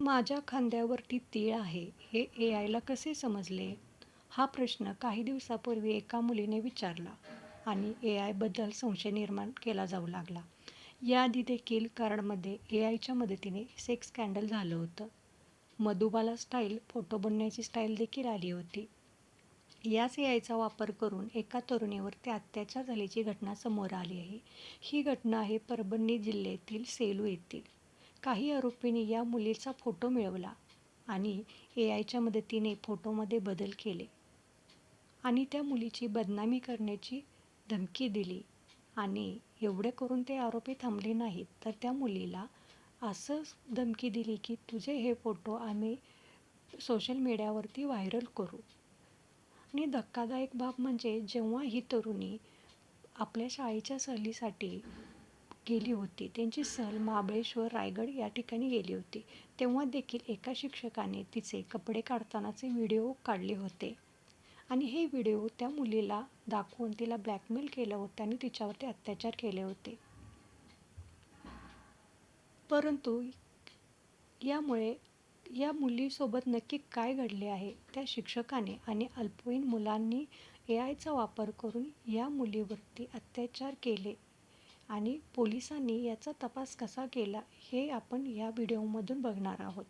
माझ्या खांद्यावरती तीळ आहे हे ए आयला कसे समजले? हा प्रश्न काही दिवसापूर्वी एका मुलीने विचारला आणि ए आयबद्दल संशय निर्माण केला जाऊ लागला. याआधी देखील कार्डमध्ये ए आयच्या मदतीने सेक्स स्कॅन्डल झालं होतं. मधुबाला स्टाईल फोटो बनण्याची स्टाईल देखील आली होती. याच ए आयचा वापर करून एका तरुणीवरती अत्याचार झाल्याची घटना समोर आली आहे. ही घटना आहे परभणी जिल्ह्यातील सेलू येथील काही आरोपींनी या मुलीचा फोटो मिळवला आणि ए आयच्या मदतीने फोटोमध्ये बदल केले. आणि त्या मुलीची बदनामी करण्याची धमकी दिली. आणि एवढे करून ते आरोपी थांबले नाहीत. तर त्या मुलीला असं धमकी दिली की तुझे हे फोटो आम्ही सोशल मीडियावरती व्हायरल करू. आणि धक्कादायक बाब म्हणजे जेव्हा ही तरुणी आपल्या शाळेच्या सहलीसाठी गेली होती. त्यांची सहल महाबळेश्वर रायगड या ठिकाणी गेली होती. तेव्हा देखील एका शिक्षकाने तिचे कपडे काढतानाचे व्हिडिओ काढले होते. आणि हे व्हिडिओ त्या मुलीला दाखवून तिला ब्लॅकमेल केलं होतं आणि तिच्यावरती अत्याचार केले होते. परंतु यामुळे या मुलीसोबत नक्की काय घडले आहे त्या शिक्षकाने आणि अल्पवयीन मुलांनी ए आयचा वापर करून या मुलीवरती अत्याचार केले. आणि पोलिसांनी याचा तपास कसा केला हे आपण या व्हिडिओमधून बघणार आहोत.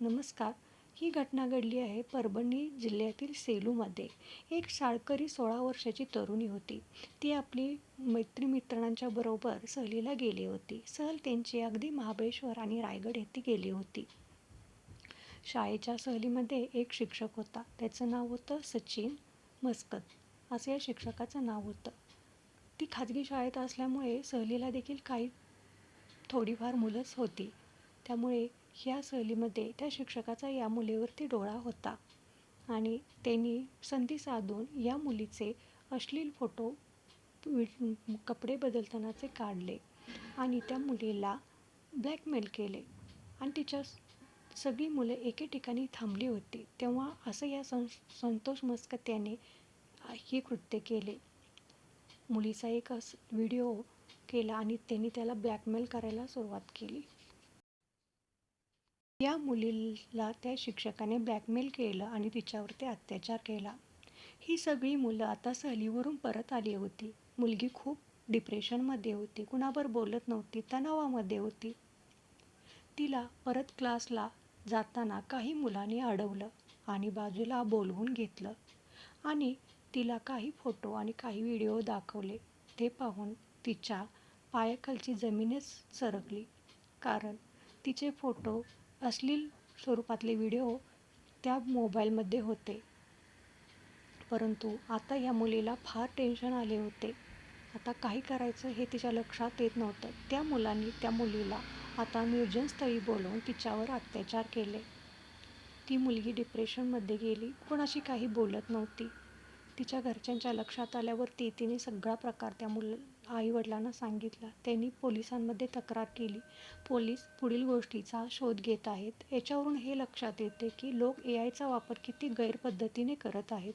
नमस्कार. ही घटना घडली आहे परभणी जिल्ह्यातील सेलूमध्ये. एक शाळकरी सोळा वर्षाची तरुणी होती. ती आपली मैत्रिमित्रांच्या बरोबर सहलीला गेली होती. सहल त्यांची अगदी महाबळेश्वर आणि रायगड येथे गेली होती. शाळेच्या सहलीमध्ये एक शिक्षक होता. त्याचं नाव होतं सचिन मस्कत. असं या शिक्षकाचं नाव होतं. ती खाजगी शाळेत असल्यामुळे सहलीला देखील काही थोडीफार मुलंच होती. त्यामुळे ह्या सहलीमध्ये त्या शिक्षकाचा या मुलीवरती डोळा होता. आणि त्यांनी संधी साधून या मुलीचे अश्लील फोटो कपडे बदलतानाचे काढले आणि त्या मुलीला ब्लॅकमेल केले. आणि तिच्या सगळी मुलं एके ठिकाणी थांबली होती. तेव्हा असं या सं संतोष मस्कत याने हे कृत्य केले. मुलीचा एक असं व्हिडिओ केला आणि त्यांनी त्याला ब्लॅकमेल करायला सुरुवात केली. या मुलीला त्या शिक्षकाने ब्लॅकमेल केलं आणि तिच्यावरती अत्याचार केला. ही सगळी मुलं आता सहलीवरून परत आली होती. मुलगी खूप डिप्रेशनमध्ये होती. कुणावर बोलत नव्हती. तणावामध्ये होती. तिला परत क्लासला जाताना काही मुलांनी अडवलं आणि बाजूला बोलवून घेतलं. आणि तिला काही फोटो आणि काही व्हिडिओ दाखवले. ते पाहून तिच्या पायाखालची जमीनच सरकली. कारण तिचे फोटो अश्लील स्वरूपातले व्हिडिओ त्या मोबाईलमध्ये होते. परंतु आता या मुलीला फार टेन्शन आले होते. आता काही करायचं हे तिच्या लक्षात येत नव्हतं. त्या मुलांनी त्या मुलीला आता निर्जनस्थळी बोलवून तिच्यावर अत्याचार केले. ती मुलगी डिप्रेशनमध्ये गेली. कोणाशी काही बोलत नव्हती. तिच्या घरच्यांच्या लक्षात आल्यावरती तिने सगळा प्रकार त्या मुल आईवडिलांना सांगितला. त्यांनी पोलिसांमध्ये तक्रार केली. पोलीस पुढील गोष्टीचा शोध घेत आहेत. याच्यावरून हे लक्षात येते की लोक ए आयचा वापर किती गैरपद्धतीने करत आहेत.